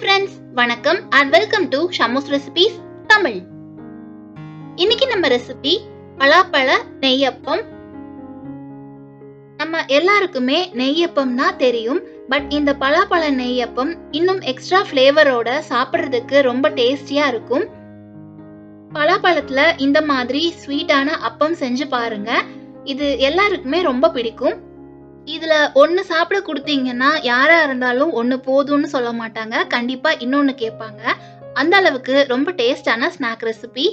Friends வணக்கம் and welcome to ஷமோஸ் recipes Tamil இன்னைக்கு நம்ம ரெசிபி பலாப்பழ நெய்யப்பம். நம்ம எல்லாருக்குமே நெய்யப்பம்னா தெரியும் பட் இந்த பலாப்பழ நெய்யப்பம் இன்னும் எக்ஸ்ட்ரா ஃப்ளேவரோட சாப்பிட்றதுக்கு ரொம்ப டேஸ்டியா இருக்கும். பலாப்பழத்துல இந்த மாதிரி ஸ்வீட்டான அப்பம் செஞ்சு பாருங்க. இது எல்லாருக்குமே ரொம்ப பிடிக்கும். இதுல ஒன்னு சாப்பிட கொடுத்தீங்கன்னா யாரா இருந்தாலும் ஒன்னு போதும்னு சொல்ல மாட்டாங்க. கண்டிப்பா இன்னொன்னு கேட்பாங்க. அந்த அளவுக்கு ரொம்ப டேஸ்டான ஸ்நாக் ரெசிபி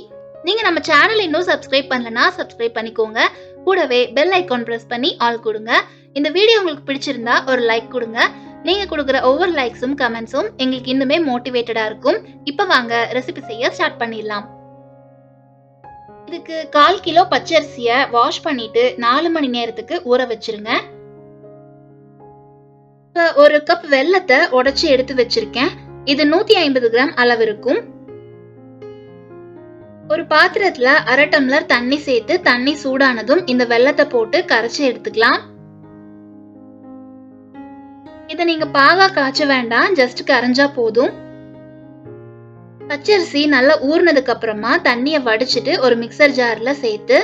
நீங்க நம்ம சேனல் இன்னும் சப்ஸ்கிரைப் பண்ணலனா சப்ஸ்கிரைப் பண்ணிக்கோங்க. கூடவே பெல் ஐக்கான் பிரஸ் பண்ணி ஆல் கொடுங்க. இந்த வீடியோ உங்களுக்கு பிடிச்சிருந்தா ஒரு லைக் கொடுங்க. நீங்க கொடுக்குற ஒவ்வொரு லைக்ஸும் கமெண்ட்ஸும் எங்களுக்கு இன்னுமே மோட்டிவேட்டடா இருக்கும். இப்போ வாங்க ரெசிபி செய்ய ஸ்டார்ட் பண்ணிடலாம். இதுக்கு கால் கிலோ பச்சரிசியை வாஷ் பண்ணிட்டு நாலு மணி நேரத்துக்கு ஊற வச்சிருங்க. இப்ப ஒரு கப் வெல்லத்தை உடைச்சு எடுத்து வச்சிருக்கேன். இது நூத்தி ஐம்பது கிராம் அளவு இருக்கும் ஒரு பாத்திரத்துல அரை டம்ளர் தண்ணி சேர்த்து தண்ணி சூடானதும் இந்த வெல்லத்தை போட்டு கரைச்சி எடுத்துக்கலாம். இத நீங்க பாகா காய்ச்ச வேண்டாம் ஜஸ்ட் கரைஞ்சா போதும். பச்சரிசி நல்லா ஊறினதுக்கு அப்புறமா தண்ணியை வடிச்சிட்டு ஒரு மிக்சர் ஜார்ல சேர்த்து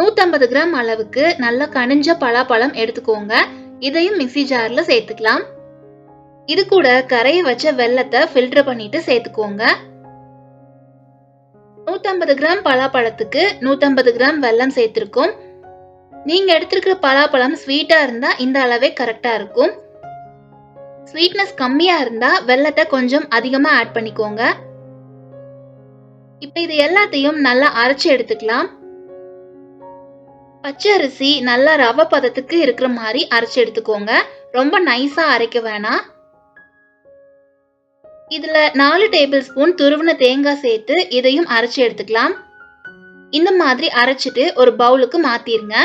நூத்தம்பது கிராம் அளவுக்கு நல்லா கனிஞ்ச பலாப்பழம் எடுத்துக்கோங்க. இதையும் மிக்ஸி ஜார்ல சேர்த்துக்கலாம். இது கூட கரைய வச்ச வெல்லத்தை ஃபில்டர் பண்ணிட்டு சேர்த்துக்கோங்க. நூத்தம்பது கிராம் பலாப்பழத்துக்கு நூத்தம்பது கிராம் வெல்லம் சேர்த்திருக்கோம். நீங்க எடுத்திருக்கிற பலாப்பழம் ஸ்வீட்டா இருந்தா இந்த அளவே கரெக்டா இருக்கும். ஸ்வீட்னஸ் கம்மியா இருந்தா வெல்லத்தை கொஞ்சம் அதிகமா ஆட் பண்ணிக்கோங்க. இப்ப இது எல்லாத்தையும் நல்லா அரைச்சு எடுத்துக்கலாம். பச்சை அரிசி நல்லா ரவை பதத்துக்கு இருக்கிற மாதிரி அரைச்சி எடுத்துக்கோங்க. ரொம்ப நைஸா அரைக்க வேணாம். இதுல நாலு டேபிள் ஸ்பூன் துருவின தேங்காய் சேர்த்து இதையும் அரைச்சி எடுத்துக்கலாம். இந்த மாதிரி அரைச்சிட்டு ஒரு பவுலுக்கு மாத்திருங்க.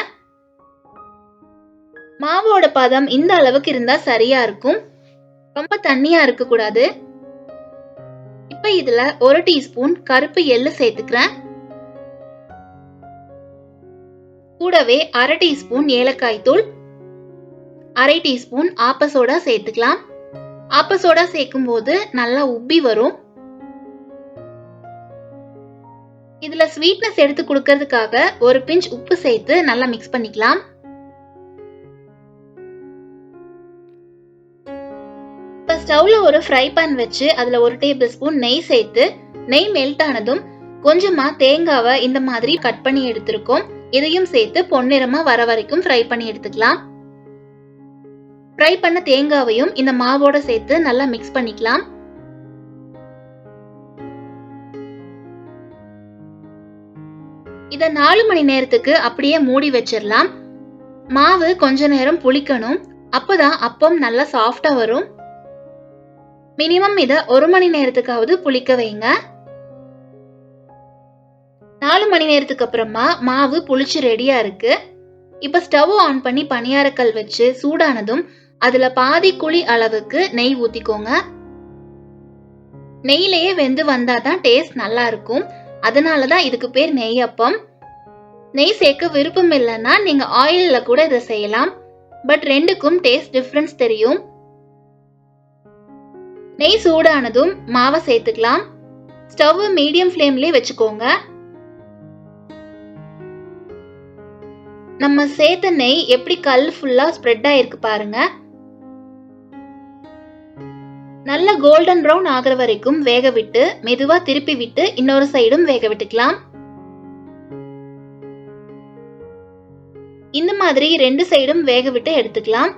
மாவோட பதம் இந்த அளவுக்கு இருந்தா சரியா இருக்கும். ரொம்ப தண்ணியா இருக்க கூடாது. இப்ப இதுல ஒரு டீஸ்பூன் கருப்பு எள்ளு சேர்த்துக்கிறேன். கூடவே அரை டீஸ்பூன் ஏலக்காய் தூள் அரை டீஸ்பூன் ஆப்பசோடா சேர்த்துக்கலாம். ஆப்பசோடா சேர்க்கும் போது நல்லா உப்பி வரும். இதுல ஸ்வீட்னஸ் எடுத்து கொடுக்கறதுக்காக ஒரு பிஞ்ச் உப்பு சேர்த்து நல்லா மிக்ஸ் பண்ணிக்கலாம். இப்போ ஸ்டவ்ல ஒரு ஃப்ரை பேன் வச்சு அதுல ஒரு டேபிள் ஸ்பூன் நெய் சேர்த்து நெய் மெல்ட் ஆனதும் கொஞ்சமா தேங்காவை இந்த மாதிரி கட் பண்ணி எடுத்திருக்கோம். இதையும் சேர்த்து பொன்னிறமா வர வரைக்கும் ஃப்ரை பண்ணி எடுத்துக்கலாம். ஃப்ரை பண்ண தேங்காவையும் இந்த மாவோட சேர்த்து நல்லா மிக்ஸ் பண்ணிக்கலாம். இதை நாலு மணி நேரத்துக்கு அப்படியே மூடி வச்சிடலாம். மாவு கொஞ்ச நேரம் புளிக்கணும். அப்போதான் அப்பம் நல்லா சாஃப்டா வரும். மினிமம் இதை ஒரு மணி நேரத்துக்காவது புளிக்க வைங்க. நாலு மணி நேரத்துக்கு அப்புறமா மாவு புளிச்சு ரெடியா இருக்கு. இப்ப ஸ்டவ் ஆன் பண்ணி பணியாரக்கல் வச்சு சூடானதும் அதுல பாதி குழி அளவுக்கு நெய் ஊத்திக்கோங்க. நெய்லயே வெந்து வந்தாதான் டேஸ்ட் நல்லா இருக்கும். அதனாலதான் இதுக்கு பேர் நெய்யப்பம். நெய் சேர்க்க விருப்பம் இல்லைன்னா நீங்க ஆயில்ல கூட இதை செய்யலாம். பட் ரெண்டுக்கும் டேஸ்ட் டிஃப்ரென்ஸ் தெரியும். நெய் சூடானதும் மாவை சேர்த்துக்கலாம். ஸ்டவ் மீடியம் ஃப்ளேம்லயே வச்சுக்கோங்க. நம்ம சேர்த்த நெய் எப்படி கல் ஃபுல்லாக ஸ்ப்ரெட் ஆயிருக்கு பாருங்க. நல்ல கோல்டன் ப்ரௌன் ஆகிற வரைக்கும் வேக விட்டு மெதுவாக திருப்பி விட்டு இன்னொரு சைடும் வேக விட்டுக்கலாம். இந்த மாதிரி ரெண்டு சைடும் வேக விட்டு எடுத்துக்கலாம்.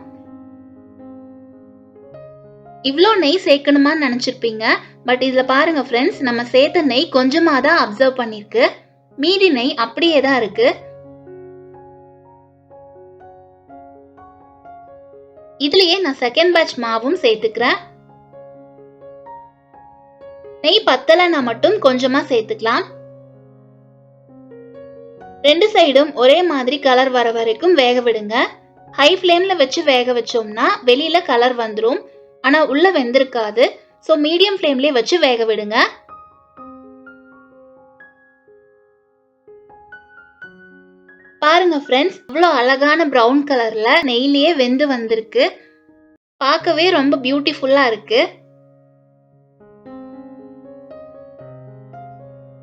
இவ்வளோ நெய் சேர்க்கணுமான்னு நினச்சிருப்பீங்க. பட் இதில் பாருங்கள் ஃப்ரெண்ட்ஸ் நம்ம சேர்த்த நெய் கொஞ்சமாக தான் அப்சர்வ் பண்ணியிருக்கு மீதி நெய் அப்படியே தான் இருக்குது இதுலயே நான் செகண்ட் பேட்ச் மாவும் சேர்த்துக்கிறேன். நெய் பத்தலைன்னா மட்டும் கொஞ்சமா சேர்த்துக்கலாம். ரெண்டு சைடும் ஒரே மாதிரி கலர் வர வரைக்கும் வேக விடுங்க. ஹை ஃப்ளேம்ல வச்சு வேக வச்சோம்னா வெளியில கலர் வந்துடும் ஆனா உள்ள வெந்திருக்காது. ஸோ மீடியம் ஃப்ளேம்லேயே வச்சு வேக விடுங்க. பாருங்க ஃப்ரெண்ட்ஸ் இவ்வளோ அழகான ப்ரௌன் கலர்ல நெய்லியே வெந்து வந்திருக்கு. பார்க்கவே ரொம்ப பியூட்டிஃபுல்லா இருக்கு.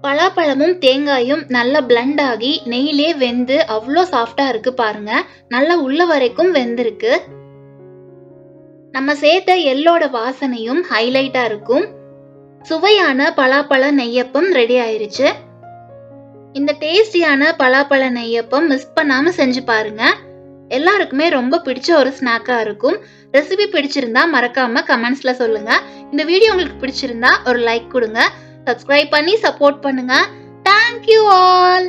பலாப்பழமும் தேங்காயும் நல்லா பிளண்ட் ஆகி நெய்யிலே வெந்து அவ்வளோ சாஃப்டாக இருக்கு பாருங்க. நல்லா உள்ள வரைக்கும் வெந்திருக்கு. நம்ம சேர்த்த எல்லோட வாசனையும் ஹைலைட்டாக இருக்கும். சுவையான பலாப்பழ நெய்யப்பம் ரெடி ஆயிருச்சு. இந்த டேஸ்டியான பலாப்பழ நெய்யப்பம் மிஸ் பண்ணாமல் செஞ்சு பாருங்க. எல்லாருக்குமே ரொம்ப பிடிச்ச ஒரு ஸ்நாக்காக இருக்கும். ரெசிபி பிடிச்சிருந்தா மறக்காம கமெண்ட்ஸில் சொல்லுங்க. இந்த வீடியோ உங்களுக்கு பிடிச்சிருந்தா ஒரு லைக் கொடுங்க. சப்ஸ்கிரைப் பண்ணி சப்போர்ட் பண்ணுங்க. Thank you all